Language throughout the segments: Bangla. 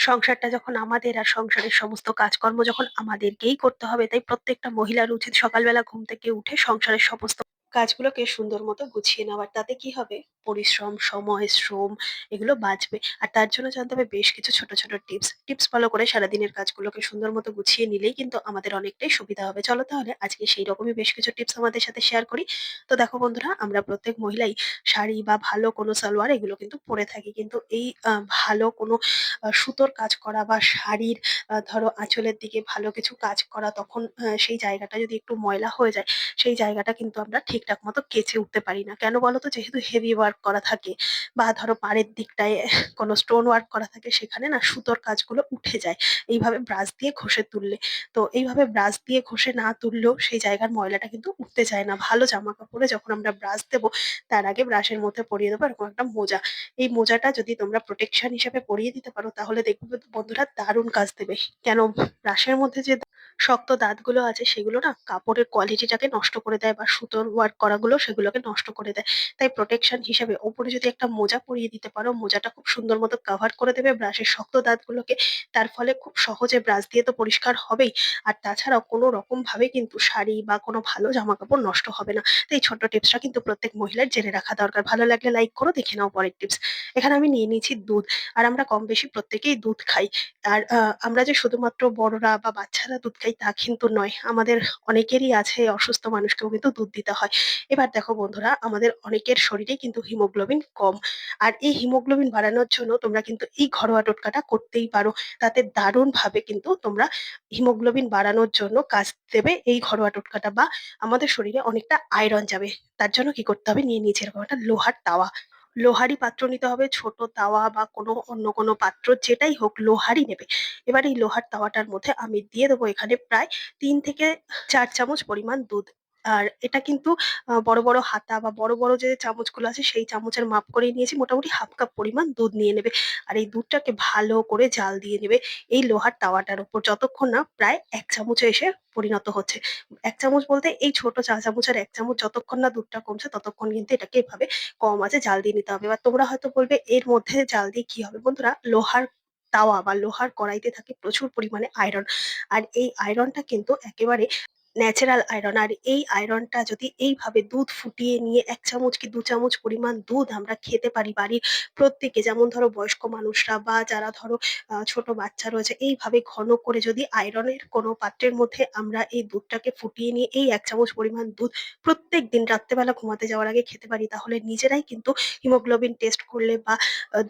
সংসারটা যখন আমাদের আর সংসারের সমস্ত কাজকর্ম যখন আমাদেরকেই করতে হবে, তাই প্রত্যেকটা মহিলার উচিত সকালবেলা ঘুম থেকে উঠে সংসারের সমস্ত কাজগুলোকে সুন্দর মতো গুছিয়ে নেওয়ার, তাতে কি হবে? পরিশ্রম, সময়, শ্রম এগুলো বাঁচবে। আর তার জন্য জানতে হবে বেশ কিছু ছোট ছোট টিপস। টিপস ফলো করে সারাদিনের কাজগুলোকে সুন্দর মতো গুছিয়ে নিলেই কিন্তু আমাদের অনেকটাই সুবিধা হবে। চলো তাহলে আজকে সেই রকমই বেশ কিছু টিপস আমাদের সাথে শেয়ার করি। তো দেখো বন্ধুরা, আমরা প্রত্যেক মহিলাই শাড়ি বা ভালো কোনো সালোয়ার এগুলো কিন্তু পরে থাকি। কিন্তু এই ভালো কোনো সুতোর কাজ করা বা শাড়ির ধরো আঁচলের দিকে ভালো কিছু কাজ করা তখন সেই জায়গাটা যদি একটু ময়লা হয়ে যায়, সেই জায়গাটা কিন্তু আমরা ঠিকঠাক মতো কেচে উঠতে পারি না। কেন বলো তো যেহেতু হেভি ওয়ার্ক করা থাকে বা ধরো পাড়ের দিকটায় কোনো স্টোন ওয়ার্ক করা থাকে, সেখানে না সুতোর কাজগুলো উঠে যায় এইভাবে ব্রাশ দিয়ে ঘষে তুললে। তো এইভাবে ব্রাশ দিয়ে ঘষে না তুললেও সেই জায়গার ময়লাটা কিন্তু উঠতে চায় না। ভালো জামা কাপড়ে যখন আমরা ব্রাশ দেবো, তার আগে ব্রাশের মধ্যে পরিয়ে দেবো এরকম একটা মোজা। এই মোজাটা যদি তোমরা প্রোটেকশন হিসেবে পরিয়ে দিতে পারো, তাহলে দেখবে বন্ধুরা দারুণ কাজ দেবে। কেন ব্রাশের মধ্যে যে শক্ত দাঁতগুলো আছে, সেগুলো না কাপড়ের কোয়ালিটিটাকে নষ্ট করে দেয় বা সুতোর ওয়ার্ক করাগুলো সেগুলোকে নষ্ট করে দেয়। তাই প্রোটেকশন হিসেবে ওপরে যদি একটা মোজা পরিয়ে দিতে পারো, মোজাটা খুব সুন্দর মতো কভার করে দেবে ব্রাশের শক্ত দাঁতগুলোকে, তার ফলে খুব সহজে ব্রাশ দিয়ে তো পরিষ্কার হবেই। আর তাছাড়াও কোনো রকম ভাবে কিন্তু শাড়ি বা কোনো ভালো জামা কাপড় নষ্ট হবে না। তো এই ছোট্ট টিপসটা কিন্তু প্রত্যেক মহিলার জেনে রাখা দরকার। ভালো লাগলে লাইক করো, দেখে নাও পরের টিপস এখানে আমি নিয়ে নিয়েছি দুধ। আর আমরা কম বেশি প্রত্যেকেই দুধ খাই। আর আমরা যে শুধুমাত্র বড়রা বা বাচ্চারা দুধ খাই তা কিন্তু নয়। আমাদের অনেকেরই আছে অসুস্থ মানুষকেও কিন্তু দুধ দিতে হয়। এবার দেখো বন্ধুরা, আমাদের অনেকের শরীরে কিন্তু হিমোগ্লোবিন কম। আর এই হিমোগ্লোবিন বাড়ানোর জন্য তোমরা কিন্তু এই ঘরোয়া টোটকাটা করতেই পারো। তাতে দারুণ ভাবে কিন্তু তোমরা হিমোগ্লোবিন বাড়ানোর জন্য কাজ দেবে এই ঘরোয়া টোটকাটা বা আমাদের শরীরে অনেকটা আয়রন যাবে। তার জন্য কি করতে হবে? নিয়ে নিয়েছি এরকম একটা লোহার তাওয়া। লোহারি পাত্র নিতে হবে, ছোট তাওয়া বা কোনো অন্য কোনো পাত্র যেটাই হোক লোহারই নেবে। এবার এই লোহার তাওয়াটার মধ্যে আমি দিয়ে দেবো এখানে প্রায় তিন থেকে চার চামচ পরিমাণ দুধ। আর এটা কিন্তু আহ, বড় বড় হাতা বা বড় বড় যে চামচগুলো আছে সেই চামচের মাপ করেই নিয়েছি। মোটামুটি হাফ কাপ পরিমাণ দুধ নিয়ে নেবে। আর এই দুধটাকে ভালো করে জাল দিয়ে নেবে। এই লোহার তাওয়াটার উপর যতক্ষণ না প্রায় এক চামচে এসে পরিণত হচ্ছে। এক চামচ বলতে এই ছোট চা চামচের এক চামচ যতক্ষণ না দুধটা কমছে ততক্ষণ কিন্তু এটাকে এভাবে কম আঁচে জাল দিয়ে নিতে হবে। এবার তোমরা হয়তো বলবে এর মধ্যে জাল দিয়ে কি হবে? বন্ধুরা লোহার তাওয়া বা লোহার কড়াইতে থাকে প্রচুর পরিমাণে আয়রন আর এই আয়রনটা কিন্তু একেবারে ন্যাচারাল আয়রন আর এই আয়রনটা যদি এইভাবে দুধ ফুটিয়ে নিয়ে এক চামচ কি দু চামচ পরিমাণ দুধ আমরা খেতে পারি বাড়ির প্রত্যেকে, যেমন ধরো বয়স্ক মানুষরা বা যারা ধরো ছোট বাচ্চা রয়েছে, এইভাবে ঘন করে যদি আয়রনের কোনো পাত্রের মধ্যে আমরা এই দুধটাকে ফুটিয়ে নিয়ে এই এক চামচ পরিমাণ দুধ প্রত্যেক দিন রাত্রেবেলা ঘুমাতে যাওয়ার আগে খেতে পারি, তাহলে নিজেরাই কিন্তু হিমোগ্লোবিন টেস্ট করলে বা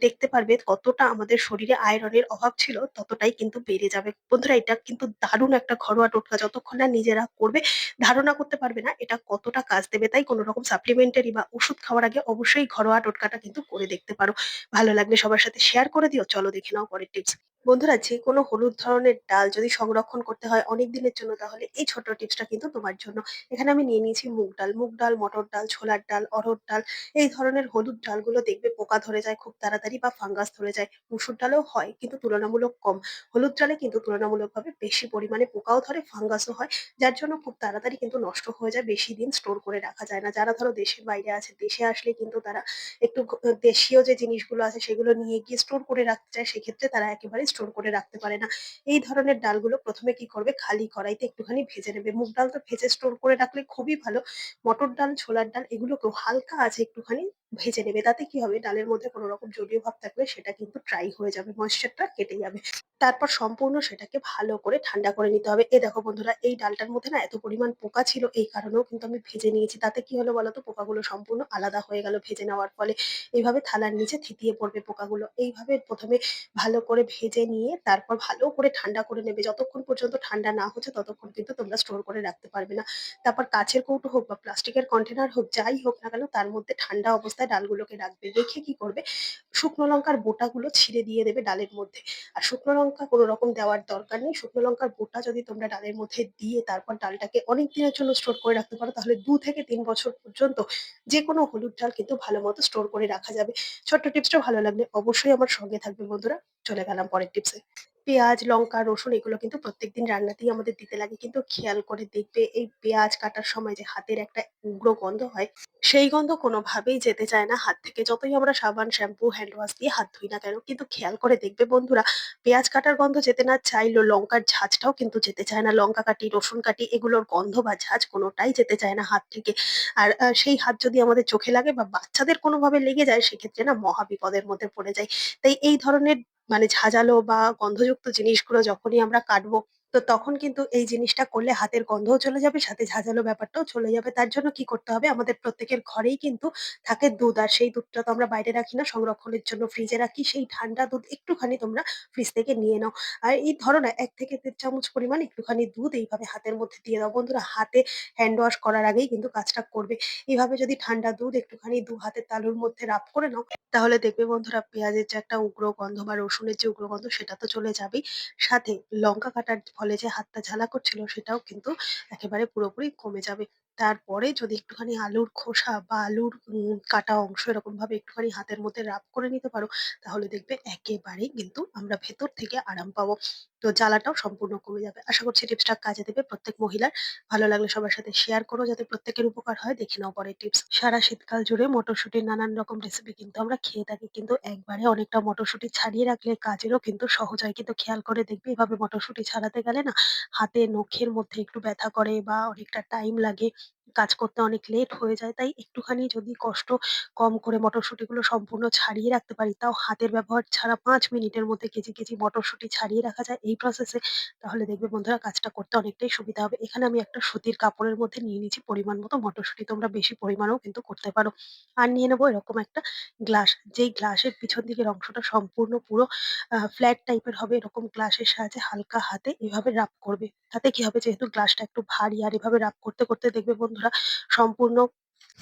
দেখতে পারবে কতটা আমাদের শরীরে আয়রনের অভাব ছিল, ততটাই কিন্তু বেড়ে যাবে। বন্ধুরা, এটা কিন্তু দারুণ একটা ঘরোয়া টোটকা, যতক্ষণ না নিজেরা করবে, ধারণা করতে পারবে না, এটা কতটা কাজ দেবে, তাই কোনো রকম সাপ্লিমেন্টারি বা ওষুধ খাওয়ার আগে অবশ্যই ঘরোয়া টোটকাটা কিন্তু করে দেখতে পারো। ভালো লাগলে সবার সাথে শেয়ার করে দিও, চলো দেখে নাও পরের টিপস বন্ধুরা যে কোনো হলুদ ধরনের ডাল যদি সংরক্ষণ করতে হয় অনেক দিনের জন্য, তাহলে এই ছোট টিপসটা কিন্তু তোমার জন্য। এখানে আমি নিয়ে নিয়েছি মুগ ডাল। মুগ ডাল, মটর ডাল, ছোলার ডাল অরহর ডাল, এই ধরনের হলুদ ডালগুলো দেখবে পোকা ধরে যায় খুব তাড়াতাড়ি বা ফাঙ্গাস ধরে যায়। মুসুর ডালেও হয়, কিন্তু তুলনামূলক কম। হলুদ ডালে কিন্তু তুলনামূলকভাবে বেশি পরিমাণে পোকাও ধরে, ফাঙ্গাসও হয়, যার জন্য খুব তাড়াতাড়ি কিন্তু নষ্ট হয়ে যায়, বেশি দিন স্টোর করে রাখা যায় না। যারা ধরো দেশের বাইরে আছে, দেশে আসলে কিন্তু তারা একটু দেশীয় যে জিনিসগুলো আছে, সেগুলো নিয়ে গিয়ে স্টোর করে রাখতে চায়, সেক্ষেত্রে তারা একেবারে স্টোর করে রাখতে পারে না। এই ধরনের ডালগুলো প্রথমে কি করবে? খালি কড়াইতে একটুখানি ভেজে নেবে। মুগ ডাল তো ভেজে স্টোর করে রাখলে খুবই ভালো। মটর ডাল, ছোলার ডাল, এগুলোকেও হালকা আছে একটুখানি ভেজে নেবে। তাতে কি হবে? ডালের মধ্যে কোনো রকম জলীয় ভাব থাকলে সেটা কিন্তু ড্রাই হয়ে যাবে। ময়েশ্চারটা কেটে যাবে। তারপর সম্পূর্ণ সেটাকে ভালো করে ঠান্ডা করে নিতে হবে। এ দেখো বন্ধুরা, এই ডালটার মধ্যে না এত পরিমাণ পোকা ছিল, এই কারণেও কিন্তু আমি ভেজে নিয়েছি। তাতে কি হলো বলতো? পোকাগুলো সম্পূর্ণ আলাদা হয়ে গেল ভেজে নেওয়ার ফলে। এইভাবে থালার নিচে থিতিয়ে পড়বে পোকাগুলো। এইভাবে প্রথমে ভালো করে ভেজে নিয়ে তারপর ভালো করে ঠান্ডা করে নেবে। যতক্ষণ পর্যন্ত ঠান্ডা না হচ্ছে, ততক্ষণ কিন্তু তোমরা স্টোর করে রাখতে পারবে না। তারপর কাছের কৌটো হোক বা প্লাস্টিকের কন্টেনার হোক, যাই হোক না কেন, তার মধ্যে ঠান্ডা অবস্থায় ডালগুলোকে রাখবে, রেখে কি করবে? শুকনো লঙ্কার বোটাগুলো ছিঁড়ে দিয়ে দেবে ডালের মধ্যে। আর শুকনো লঙ্কা কোনো রকম দেওয়ার দরকার নেই। শুকনো লঙ্কার বোটা যদি তোমরা ডালের মধ্যে দিয়ে তারপর ডালটাকে অনেক দিনের জন্য স্টোর করে রাখতে পারো, তাহলে দু থেকে তিন বছর পর্যন্ত যে কোনো হলুদ ডাল কিন্তু ভালো মতো স্টোর করে রাখা যাবে। ছোট্ট টিপসটা ভালো লাগলে অবশ্যই আমার সঙ্গে থাকবে বন্ধুরা। চলে গেলাম পরের টিপসে। পেঁয়াজ, লঙ্কা, রসুন এগুলো কিন্তু প্রত্যেকদিন রান্নাতেই আমাদের দিতে লাগে। কিন্তু খেয়াল করে দেখবে এই পেঁয়াজ কাটার সময় যে হাতের একটা উগ্র গন্ধ হয়, সেই গন্ধ কোনোভাবেই যেতে চায় না হাত থেকে। যতই আমরা সাবান, শ্যাম্পু, হ্যান্ড ওয়াশ দিয়ে হাত ধুই না কেন। কিন্তু খেয়াল করে দেখবে বন্ধুরা, পেঁয়াজ কাটার গন্ধ যেতে না চাইলেও লঙ্কার ঝাঁঝটাও কিন্তু যেতে চায় না। লঙ্কা কাটি, রসুন কাটি এগুলোর গন্ধ বা ঝাঁঝ কোনোটাই যেতে চায় না হাত থেকে। আর সেই হাত যদি আমাদের চোখে লাগে বা বাচ্চাদের কোনোভাবে লেগে যায় সেক্ষেত্রে না মহা বিপদের মধ্যে পড়ে যায় তাই এই ধরনের মানে ঝাঁঝালো বা গন্ধযুক্ত জিনিসগুলো যখনই আমরা কাটবো, তো তখন কিন্তু এই জিনিসটা করলে হাতের গন্ধও চলে যাবে, সাথে ঝাঁঝালো ব্যাপারটাও চলে যাবে। তার জন্য কি করতে হবে? আমাদের প্রত্যেকের ঘরেই কিন্তু থাকে দুধ। আর সেই দুধটা তো আমরা বাইরে রাখি না, সংরক্ষণের জন্য ফ্রিজে রাখি। সেই ঠান্ডা দুধ একটুখানি তোমরা ফ্রিজ থেকে নিয়ে নাও। আর এই ধরো না এক থেকে ১.৫ চামচ পরিমাণ একটুখানি দুধ এইভাবে হাতের মধ্যে দিয়ে দাও। বন্ধুরা হাতে হ্যান্ড ওয়াশ করার আগেই কিন্তু কাজটা করবে। এইভাবে যদি ঠান্ডা দুধ একটুখানি দু হাতের তালুর মধ্যে রাব করে নাও, তাহলে দেখবে বন্ধুরা পেঁয়াজের যে একটা উগ্র গন্ধ বা রসুনের যে উগ্র গন্ধ সেটা তো চলে যাবেই। সাথে লঙ্কা কাটার ফলে যে হাতটা ঝালা করছিল সেটাও কিন্তু একেবারে পুরোপুরি কমে যাবে। তারপরে যদি একটুখানি আলুর খোসা বা আলুর উম কাটা অংশ এরকমভাবে একটুখানি হাতের মধ্যে রাব করে নিতে পারো, তাহলে দেখবে একেবারেই কিন্তু আমরা ভেতর থেকে আরাম পাবো। তো জ্বালাটাও সম্পূর্ণ কমে যাবে। আশা করছি টিপসটা কাজে দেবে প্রত্যেক মহিলার। ভালো লাগলে সবার সাথে শেয়ার করো যাতে প্রত্যেকের উপকার হয়। দেখে নাও পরের টিপস। সারা শীতকাল জুড়ে মটরশুঁটির নানান রকম রেসিপি কিন্তু আমরা খেয়ে থাকি। কিন্তু একবারে অনেকটা মটরশুঁটি ছাড়িয়ে রাখলে কাজেরও কিন্তু সহজ হয়। কিন্তু খেয়াল করে দেখবে এভাবে মটরশুঁটি ছাড়াতে গেলে না হাতে নখের মধ্যে একটু ব্যথা করে বা অনেকটা টাইম লাগে। কাজ করতে অনেক লেট হয়ে যায়। তাই একটুখানি যদি কষ্ট কম করে মটরশুঁটিগুলো সম্পূর্ণ ছাড়িয়ে রাখতে পারি, তাও হাতের ব্যবহার ছাড়া ৫ মিনিটের মধ্যে কেজি, কেজি মটরশুঁটি ছাড়িয়ে রাখা যায় এই প্রসেসে, তাহলে দেখবে বন্ধুরা কাজটা করতে অনেকটাই সুবিধা হবে। এখানে আমি একটা সুতির কাপড়ের মধ্যে নিয়ে নিয়েছি পরিমাণ মতো মটরশুঁটি। তোমরা বেশি পরিমাণেও কিন্তু করতে পারো। আর নিয়ে নেব এরকম একটা গ্লাস। যেই গ্লাসের পিছন দিকের অংশটা সম্পূর্ণ পুরো ফ্ল্যাট টাইপের হবে এরকম গ্লাসের সাহায্যে হালকা হাতে এভাবে রাব করবে। তাতে কি হবে যেহেতু গ্লাসটা একটু ভারী আর এভাবে রাব করতে, করতে দেখবে বন্ধুরা সম্পূর্ণ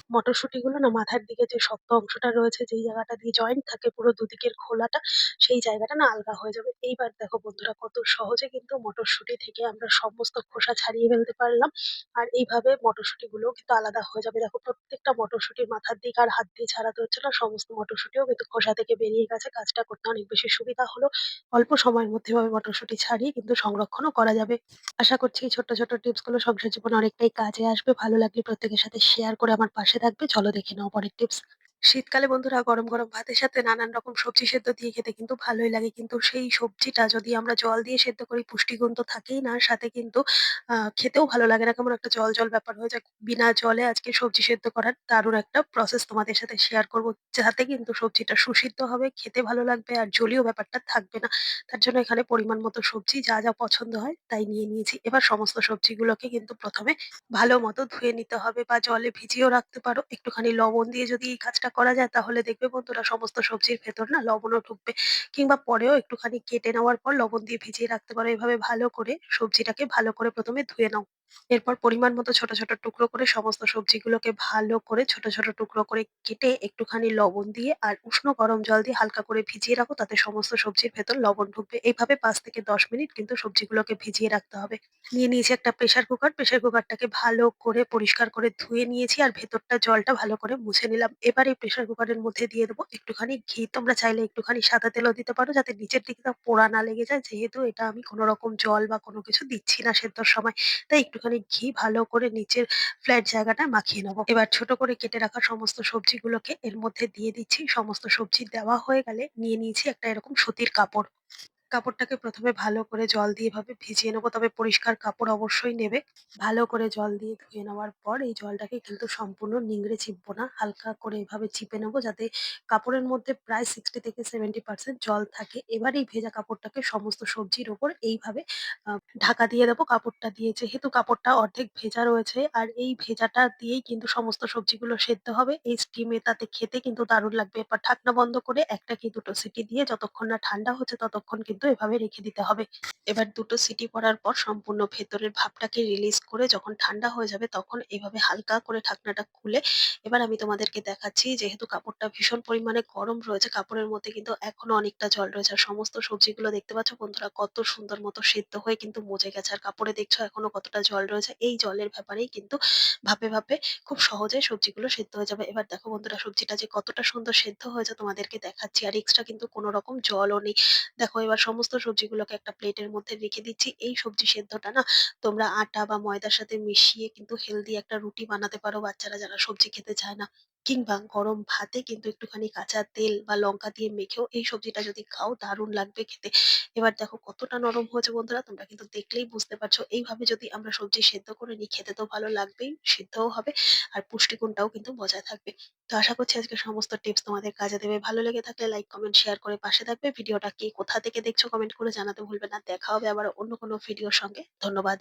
মটরশুঁটিগুলো না মাথার দিকে যে শক্ত অংশটা রয়েছে যেই জায়গাটা দিয়ে জয়েন্ট থাকে পুরো দুদিকের খোলাটা, সেই জায়গাটা না আলগা হয়ে যাবে। এইবার দেখো বন্ধুরা কত সহজে কিন্তু মটরশুঁটি থেকে আমরা সমস্ত খোসা ছাড়িয়ে ফেলতে পারলাম। আর এইভাবে মটরশুঁটিগুলোও কিন্তু আলাদা হয়ে যাবে। দেখো প্রত্যেকটা মটরশুঁটির মাথার দিক আর হাত দিয়ে ছাড়াতে হচ্ছে না। সমস্ত মটরশুঁটিও কিন্তু খোসা থেকে বেরিয়ে গেছে। কাজটা করতে অনেক বেশি সুবিধা হলো। অল্প সময়ের মধ্যে এভাবে মটরশুঁটি ছাড়িয়ে কিন্তু সংরক্ষণও করা যাবে। আশা করছি এই ছোট্ট, ছোট্ট টিপসগুলো সংসার জীবনে অনেকটাই কাজে আসবে। ভালো লাগলে প্রত্যেকের সাথে শেয়ার করে আমার পাশে থাকবে। চলো দেখে নাও পরের টিপস। শীতকালে বন্ধুরা গরম, গরম ভাতের সাথে নানান রকম সবজি সেদ্ধ দিয়ে খেতে কিন্তু ভালোই লাগে। কিন্তু সেই সবজিটা যদি আমরা জল দিয়ে সেদ্ধ করি পুষ্টিগুণ তো থাকেই না, সাথে কিন্তু খেতেও ভালো লাগে না। কেমন একটা জল, জল ব্যাপার হয়ে যায়। বিনা জলে আজকে সবজি সেদ্ধ করার দারুণ একটা প্রসেস তোমাদের সাথে শেয়ার করব। যাতে কিন্তু সবজিটা সুসিদ্ধ হবে, খেতে ভালো লাগবে আর জলীয় ব্যাপারটা থাকবে না। তার জন্য এখানে পরিমাণ মতো সবজি যা, যা পছন্দ হয় তাই নিয়ে নিয়েছি। এবার সমস্ত সবজিগুলোকে কিন্তু প্রথমে ভালো মতো ধুয়ে নিতে হবে বা জলে ভিজিয়েও রাখতে পারো। একটুখানি লবণ দিয়ে যদি এই কাজটা করা যায়, তাহলে দেখবে বন্ধুরা সমস্ত সবজির ভেতর না লবণও ঢুকবে। কিংবা পরেও একটুখানি কেটে নেওয়ার পর লবণ দিয়ে ভিজিয়ে রাখতে পারো। এভাবে ভালো করে সবজিটাকে ভালো করে প্রথমে ধুয়ে নাও। এরপর পরিমাণ মতো ছোট, ছোট টুকরো করে সমস্ত সবজিগুলোকে ভালো করে ছোট, ছোট টুকরো করে কেটে একটুখানি লবণ দিয়ে আর উষ্ণ গরম জল দিয়ে হালকা করে ভিজিয়ে রাখো তাতে সমস্ত সবজির ভেতর লবণ ঢুকবে। এইভাবে ৫ থেকে ১০ মিনিট কিন্তু সবজিগুলোকে ভিজিয়ে রাখতে হবে। নিয়ে নিয়েছি একটা প্রেশার কুকার। প্রেশার কুকারটাকে ভালো করে পরিষ্কার করে ধুয়ে নিয়েছি আর ভেতরটা জলটা ভালো করে মুছে নিলাম। এবার এই প্রেশার কুকারের মধ্যে দিয়ে দেবো একটুখানি ঘি। তোমরা চাইলে একটুখানি সাদা তেলও দিতে পারো যাতে নিচের দিকটা পোড়া না লেগে যায়। যেহেতু এটা আমি কোনো রকম জল বা কোনো কিছু দিচ্ছি না সেদ্ধর সময়। তাই একটুখানি ঘি ভালো করে নিচের ফ্ল্যাট জায়গাটা মাখিয়ে নেব। এবার ছোট করে কেটে রাখা সমস্ত সবজিগুলোকে এর মধ্যে দিয়ে দিচ্ছি। সমস্ত সবজি দেওয়া হয়ে গেলে নিয়ে নিয়েছি একটা এরকম সুতির কাপড়। কাপড়টাকে প্রথমে ভালো করে জল দিয়ে এভাবে ভিজিয়ে নেব। তবে পরিষ্কার কাপড় অবশ্যই নেবে। ভালো করে জল দিয়ে ধুয়ে নেওয়ার পর এই জলটাকে কিন্তু সম্পূর্ণ নিংড়ে চিপবো না। হালকা করে এভাবে চিপে নেব যাতে কাপড়ের মধ্যে প্রায় 60 থেকে 70% জল থাকে। এবার এই ভেজা কাপড়টাকে সমস্ত সবজির ওপর এইভাবে ঢাকা দিয়ে দেবো। কাপড়টা দিয়ে যেহেতু কাপড়টা অর্ধেক ভেজা রয়েছে আর এই ভেজাটা দিয়েই কিন্তু সমস্ত সবজিগুলো সেদ্ধ হবে। এই স্টিমে তাতে খেতে কিন্তু দারুণ লাগবে। এরপর ঢাকনা বন্ধ করে একটা কি ২ টো সিটি দিয়ে যতক্ষণ না ঠান্ডা হচ্ছে ততক্ষণ কিন্তু এভাবে রেখে দিতে হবে। এবার দুটো সিটি পড়ার পর সম্পূর্ণ ভেতরের ভাবটাকে রিলিজ করে যখন ঠান্ডা হয়ে যাবে তখন এভাবে হালকা করে ঢাকনাটা খুলে এবার আমি তোমাদেরকে দেখাচ্ছি যেহেতু কাপড়টা ভীষণ পরিমাণে গরম রয়েছে কাপড়ের মধ্যে কিন্তু এখনও অনেকটা জল রয়েছে। আর সমস্ত সবজিগুলো দেখতে পাচ্ছ বন্ধুরা কত সুন্দর মতো সেদ্ধ হয়ে কিন্তু মজে গেছে। আর কাপড়ে দেখছ এখনও কতটা জল রয়েছে। এই জলের ব্যাপারেই কিন্তু ভাপে, ভাপে খুব সহজে সবজিগুলো সেদ্ধ হয়ে যাবে। এবার দেখো বন্ধুরা সবজিটা যে কতটা সুন্দর সেদ্ধ হয়েছে তোমাদেরকে দেখাচ্ছি। আর এক্সট্রা কিন্তু কোনো রকম জলও নেই। দেখো এবার সমস্ত সবজিগুলোকে একটা প্লেটের মধ্যে রেখে দিচ্ছি। এই সবজি সেদ্ধটা না, তোমরা আটা বা ময়দার সাথে মিশিয়ে কিন্তু হেলদি একটা রুটি বানাতে পারো বাচ্চারা যারা সবজি খেতে চায় না। কিংবা গরম ভাতে কিন্তু একটুখানি কাঁচা তেল বা লঙ্কা দিয়ে মেখেও এই সবজিটা যদি খাও দারুণ লাগবে খেতে। এবার দেখো কতটা নরম হয়েছে বন্ধুরা তোমরা কিন্তু দেখলেই বুঝতে পারছ। এইভাবে যদি আমরা সবজি সেদ্ধ করে নিই খেতে তো ভালো লাগবেই, সিদ্ধও হবে আর পুষ্টিগুণটাও কিন্তু বজায় থাকবে। তো আশা করছি আজকের সমস্ত টিপস তোমাদের কাজে দেবে। ভালো লেগে থাকলে লাইক, কমেন্ট, শেয়ার করে পাশে থাকবে। ভিডিওটা কে কোথা থেকে দেখছ কমেন্ট করে জানাতে ভুলবে না। দেখা হবে আবার অন্য কোনো ভিডিওর সঙ্গে। ধন্যবাদ।